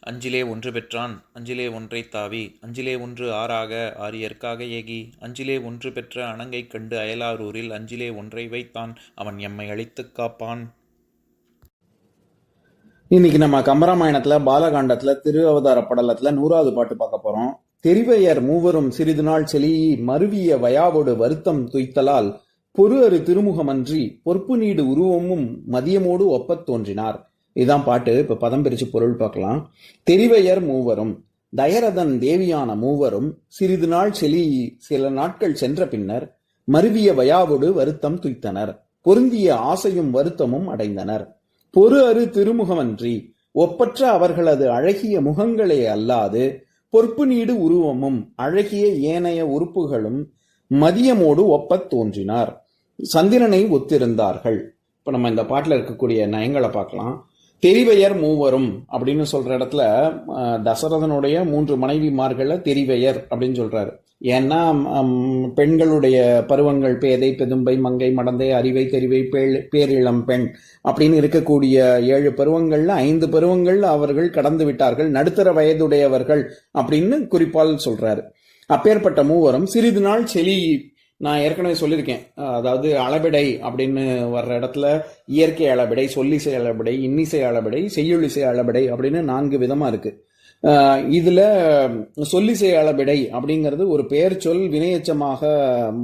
அஞ்சிலே ஒன்று பெற்றான் அஞ்சிலே ஒன்றை தாவி அஞ்சிலே ஒன்று ஆறாக ஆரியற்காக ஏகி அஞ்சிலே ஒன்று பெற்ற அணங்கை கண்டு அயலாரூரில் அஞ்சிலே ஒன்றை வைத்தான் அவன் எம்மை அழித்துக் காப்பான். இன்னைக்கு நம்ம கம்பராமாயணத்துல பாலகாண்டத்துல திரு அவதார படலத்துல நூறாவது பாட்டு பார்க்க போறோம். தெரிவையர் மூவரும் சிறிது நாள் செலியி மருவிய வயாவோடு வருத்தம் துய்த்தலால் பொறு அரு திருமுகமன்றி பொறுப்பு நீடு உருவமும் மதியமோடு ஒப்பத் தோன்றினார். இதுதான் பாட்டு. இப்போ பதம் பிரிச்சு பொருள் பார்க்கலாம். தெரிவையர் மூவரும் தயரதன் தேவியான மூவரும் சிறிது நாள் செலி சில நாட்கள் சென்ற பின்னர் மருவிய வயாவோடு வருத்தம் துய்த்தனர். பொருந்திய ஆசையும் வருத்தமும் அடைந்தனர். பொறு அரு திருமுகமன்றி ஒப்பற்ற அவர்களது அழகிய முகங்களே அல்லாது பொறுப்பு நீடு உருவமும் அழகிய ஏனைய உறுப்புகளும் மதியமோடு ஒப்பத் தோன்றினார். சந்திரனை ஒத்திருந்தார்கள். இப்ப நம்ம இந்த பாட்டில் இருக்கக்கூடிய நயங்களை பார்க்கலாம். தெரிவையர் மூவரும் அப்படின்னு சொல்ற இடத்துல தசரதனுடைய மூன்று மனைவிமார்கள தெரிவையர் அப்படின்னு சொல்றாரு. ஏன்னா பெண்களுடைய பருவங்கள் பேதை பெதும்பை மங்கை மடந்தை அறிவை தெரிவை பேரிளம் பெண் அப்படின்னு இருக்கக்கூடிய ஏழு பருவங்கள்ல ஐந்து பருவங்கள் அவர்கள் கடந்து விட்டார்கள். நடுத்தர வயதுடையவர்கள் அப்படின்னு குறிப்பால் சொல்றாரு. அப்பேற்பட்ட மூவரும் சிறிது நாள் செலி நான் ஏற்கனவே சொல்லியிருக்கேன். அதாவது அளபெடை அப்படின்னு வர்ற இடத்துல இயற்கை அளபெடை சொல்லிசை அளபெடை இன்னிசை அளபெடை செய்யுளிசை அளபெடை அப்படின்னு நான்கு விதமாக இருக்குது இதில் சொல்லிசை அளபெடை அப்படிங்கிறது ஒரு பெயர் சொல் வினையச்சமாக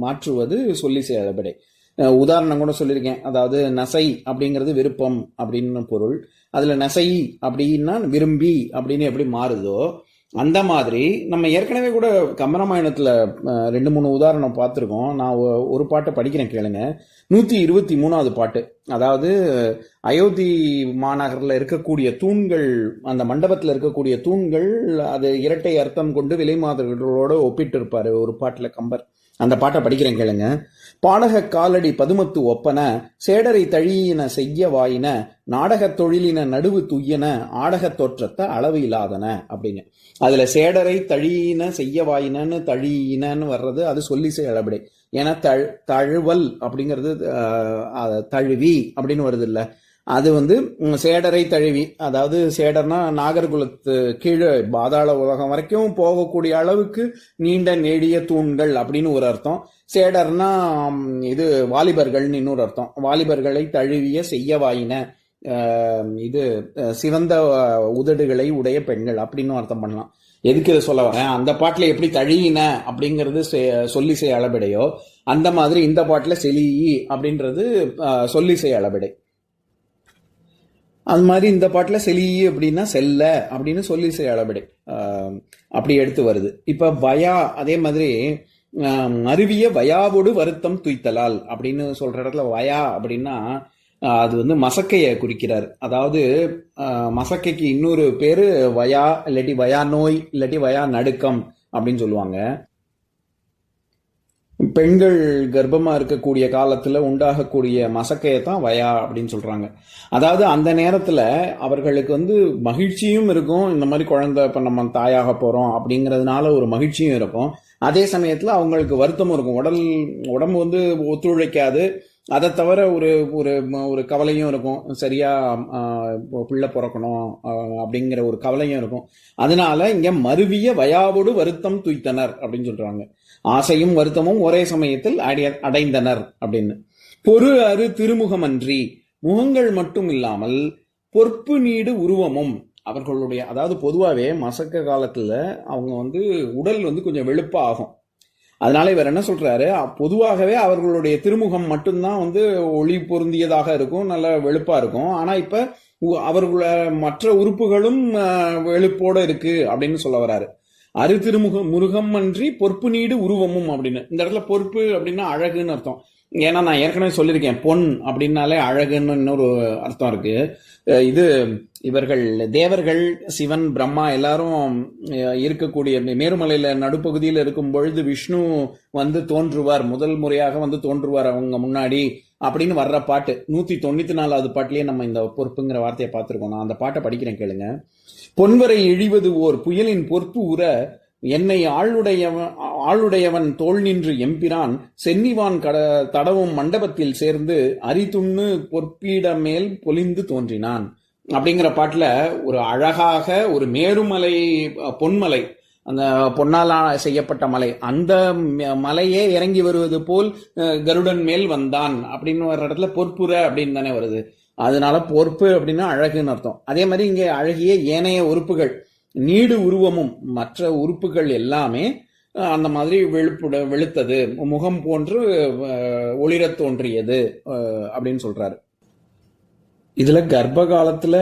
மாற்றுவது சொல்லிசை அளபெடை. உதாரணம் கூட சொல்லியிருக்கேன். அதாவது நசை அப்படிங்கிறது விருப்பம் அப்படின்னு பொருள். அதில் நசை அப்படின்னா விரும்பி அப்படின்னு எப்படி மாறுதோ அந்த மாதிரி நம்ம ஏற்கனவே கூட கம்பராமாயணத்தில் ரெண்டு மூணு உதாரணம் பார்த்துருக்கோம். நான் ஒரு பாட்டை படிக்கிறேன் கேளுங்க. நூற்றி இருபத்தி மூணாவது பாட்டு. அதாவது அயோத்தி மாநகரில் இருக்கக்கூடிய தூண்கள் அந்த மண்டபத்தில் இருக்கக்கூடிய தூண்கள் அது இரட்டை அர்த்தம் கொண்டு விலை மாதர்களோட ஒப்பிட்டு இருப்பார் ஒரு பாட்டில் கம்பர். அந்த பாட்டை படிக்கிறேன் கேளுங்க. பாடக காலடி பதுமத்து ஒப்பன சேடரை தழியின செய்ய வாயின நாடகத் தொழிலின நடுவு துய்யன ஆடகத் தோற்றத்தை அளவு இல்லாதன அப்படின்னு. அதுல சேடரை தழியின செய்ய வாயினன்னு தழியினன்னு வர்றது அது சொல்லி அளபடை ஏன்னா தழ் தழுவல் அப்படிங்கிறது தழுவி அப்படின்னு வருது இல்லை. அது வந்து சேடரை தழுவி அதாவது சேடர்னா நாகர்குலத்து கீழே பாதாள உலகம் வரைக்கும் போகக்கூடிய அளவுக்கு நீண்ட நெடிய தூண்கள் அப்படின்னு ஒரு அர்த்தம். சேடர்னா இது வாலிபர்கள்னு இன்னொரு அர்த்தம். வாலிபர்களை தழுவிய செய்யவாயின இது சிவந்த உதடுகளை உடைய பெண்கள் அப்படின்னு அர்த்தம் பண்ணலாம். எதுக்கு இதை சொல்ல வரேன்? அந்த பாட்டில் எப்படி தழியின அப்படிங்கிறது செ- சொல்லிசை அளபெடையோ அந்த மாதிரி இந்த பாட்டில் செலி அப்படின்றது சொல்லி சொல்லிசை அளபெடை. அது மாதிரி இந்த பாட்டில் செலி அப்படின்னா செல்ல அப்படின்னு சொல்லி செய்ய ஆஹ், அப்படி எடுத்து வருது. இப்போ வயா அதே மாதிரி அருவிய வயாவோடு வருத்தம் துய்த்தலால் அப்படின்னு சொல்ற இடத்துல வயா அப்படின்னா அது வந்து மசக்கையை குறிக்கிறார். அதாவது மசக்கைக்கு இன்னொரு பேரு வயா இல்லாட்டி வயா நோய் இல்லாட்டி வயா நடுக்கம் அப்படின்னு சொல்லுவாங்க. பெண்கள் கர்ப்பமாக இருக்கக்கூடிய காலத்தில் உண்டாகக்கூடிய மசக்கையை தான் வயா அப்படின்னு சொல்கிறாங்க அதாவது அந்த நேரத்தில் அவர்களுக்கு வந்து மகிழ்ச்சியும் இருக்கும். இந்த மாதிரி குழந்தை இப்போ நம்ம தாயாக போகிறோம் அப்படிங்கிறதுனால ஒரு மகிழ்ச்சியும் இருக்கும். அதே சமயத்தில் அவங்களுக்கு வருத்தமும் இருக்கும். உடல் உடம்பு வந்து ஒத்துழைக்காது. அதை தவிர ஒரு ஒரு ஒரு கவலையும் இருக்கும். சரியா பிள்ளை பிறக்கணும் அப்படிங்கிற ஒரு கவலையும் இருக்கும். அதனால இங்க மருவிய வயாவோடு வருத்தம் தூய்த்தனர் அப்படின்னு சொல்றாங்க. ஆசையும் வருத்தமும் ஒரே சமயத்தில் அடைய- அடைந்தனர் அப்படின்னு. பொறு அரு திருமுகமன்றி முகங்கள் மட்டும் இல்லாமல் பொற்பு நீடு உருவமும். அவர்களுடைய அதாவது பொதுவாகவே மசக்க காலத்துல அவங்க வந்து உடல் வந்து கொஞ்சம் வெளுப்பாகும் அதனால இவர் என்ன சொல்றாரு? பொதுவாகவே அவர்களுடைய திருமுகம் மட்டும்தான் வந்து ஒளி பொருந்தியதாக இருக்கும் நல்ல வெளுப்பா இருக்கும். ஆனா இப்ப உ- அவர்கள மற்ற உறுப்புகளும் வெளுப்போட இருக்கு அப்படின்னு சொல்ல வராரு. அரு திருமுக முருகம் அன்றி பொறுப்பு நீடு உருவமும் அப்படின்னு. இந்த இடத்துல பொறுப்பு அப்படின்னா அழகுன்னு அர்த்தம். ஏன்னா நான் ஏற்கனவே சொல்லியிருக்கேன் பொன் அப்படின்னாலே அழகுன்னு இன்னொரு அர்த்தம் இருக்கு. இது இவர்கள் தேவர்கள் சிவன் பிரம்மா எல்லாரும் இருக்கக்கூடிய மேருமலையில நடுப்பகுதியில் இருக்கும் பொழுது விஷ்ணு வந்து தோன்றுவார். முதல் முறையாக வந்து தோன்றுவார் அவங்க முன்னாடி. அப்படின்னு வர்ற பாட்டு நூத்தி தொண்ணூத்தி நாலாவது பாட்டிலேயே நம்ம இந்த பொறுப்புங்கிற வார்த்தையை பார்த்துருக்கோம். நான் அந்த பாட்டை படிக்கிறேன் கேளுங்க. பொன்வரை இழிவது ஓர் புயலின் பொறுப்பு உற என்னை ஆளுடையவன் ஆளுடையவன் தோள் நின்று எம்பிரான் சென்னிவான் கட தடவும் மண்டபத்தில் சேர்ந்து அரிதுண்ணு பொற்பீட மேல் பொலிந்து தோன்றினான். அப்படிங்கிற பாட்டுல ஒரு அழகாக ஒரு மேருமலை பொன்மலை அந்த பொன்னாலா செய்யப்பட்ட மலை. அந்த மலையே இறங்கி வருவது போல் கருடன் மேல் வந்தான். அப்படின்னு வர்ற இடத்துல பொற்புற அப்படின்னு தானே வருது. அதனால பொறுப்பு அப்படின்னா அழகுன்னு அர்த்தம். அதே மாதிரி இங்கே அழகிய ஏனைய உறுப்புகள் நீடு உருவமும் மற்ற உறுப்புகள் எல்லாமே அந்த மாதிரி வெளுப்புட வெளுத்தது. முகம் போன்று ஒளிரத் தோன்றியது அப்படின்னு சொல்றாரு. இதுல கர்ப்ப காலத்துல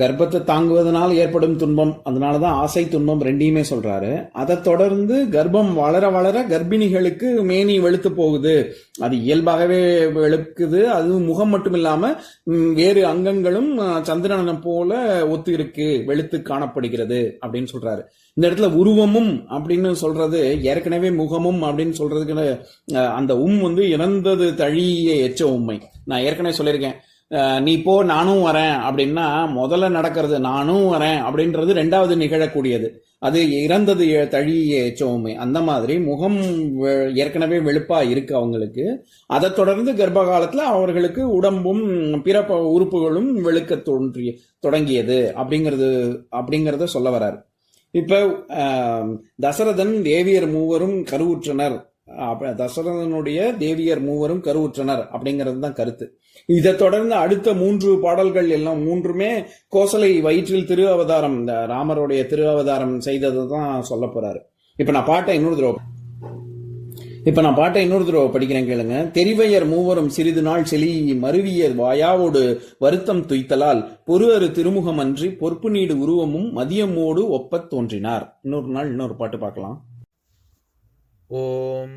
கர்ப்பத்தை தாங்குவதனால் ஏற்படும் துன்பம். அதனாலதான் ஆசை துன்பம் ரெண்டையுமே சொல்றாரு. அதை தொடர்ந்து கர்ப்பம் வளர வளர கர்ப்பிணிகளுக்கு மேனி வெளுத்து போகுது. அது இயல்பாகவே வெளுக்குது. அது முகம் மட்டும் இல்லாமல் வேறு அங்கங்களும் சந்திரனை போல ஒத்து இருக்கு வெளுத்து காணப்படுகிறது அப்படின்னு சொல்றாரு. இந்த இடத்துல உருவமும் அப்படின்னு சொல்றது ஏற்கனவே முகமும் அப்படின்னு சொல்றதுக்கு அந்த உம் வந்து இறந்தது தழிய எச்ச உண்மை நான் ஏற்கனவே சொல்லியிருக்கேன். நீ போ நானும் வரேன். அப்படின்னா முதல்ல நடக்கிறது நானும் வரேன். அப்படின்றது ரெண்டாவது நிகழக்கூடியது. அது இறந்தது தழிய எச்ச அந்த மாதிரி முகம் வெ- ஏற்கனவே வெளுப்பா இருக்கு அவங்களுக்கு. அதை தொடர்ந்து கர்ப்ப காலத்துல அவர்களுக்கு உடம்பும் பிற உறுப்புகளும் வெளுக்க தோன்றிய தொடங்கியது அப்படிங்கிறது அப்படிங்கிறத சொல்ல வராரு. இப்ப தசரதன் தேவியர் மூவரும் கருவுற்றனர். தசரதனுடைய தேவியர் மூவரும் கருவுற்றனர் அப்படிங்கிறது தான் கருத்து. இதை தொடர்ந்து அடுத்த மூன்று பாடல்கள் எல்லாம் மூன்றுமே கோசலை வயிற்றில் திரு அவதாரம் இந்த ராமருடைய திரு அவதாரம் செய்ததை தான் சொல்ல போறாரு. இப்ப நான் பாட்டை இன்னொரு தடவை இப்ப நான் பாட்டை இன்னொரு தடவை படிக்கிறேன் கேளுங்க. தெரிவையர் மூவரும் சிறிது நாள் செலி மருவிய வாயாவோடு வருத்தம் துய்த்தலால் பொறுவரு திருமுகம் அன்றி பொறுப்பு நீடு உருவமும் மதியமோடு ஒப்பத் தோன்றினார். இன்னொரு நாள் இன்னொரு பாட்டு பார்க்கலாம். ஓம்